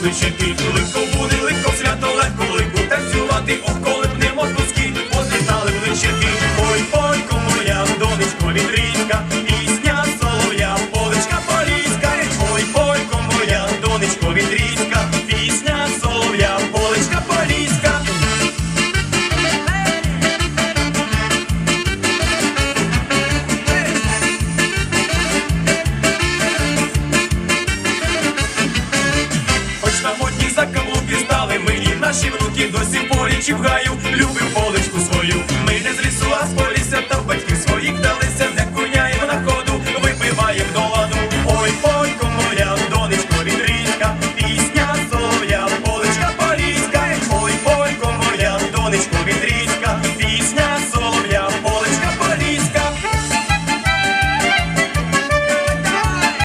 Знищити лиховоди за каблуки стали мені, наші внуки досі поріч в гаю любив.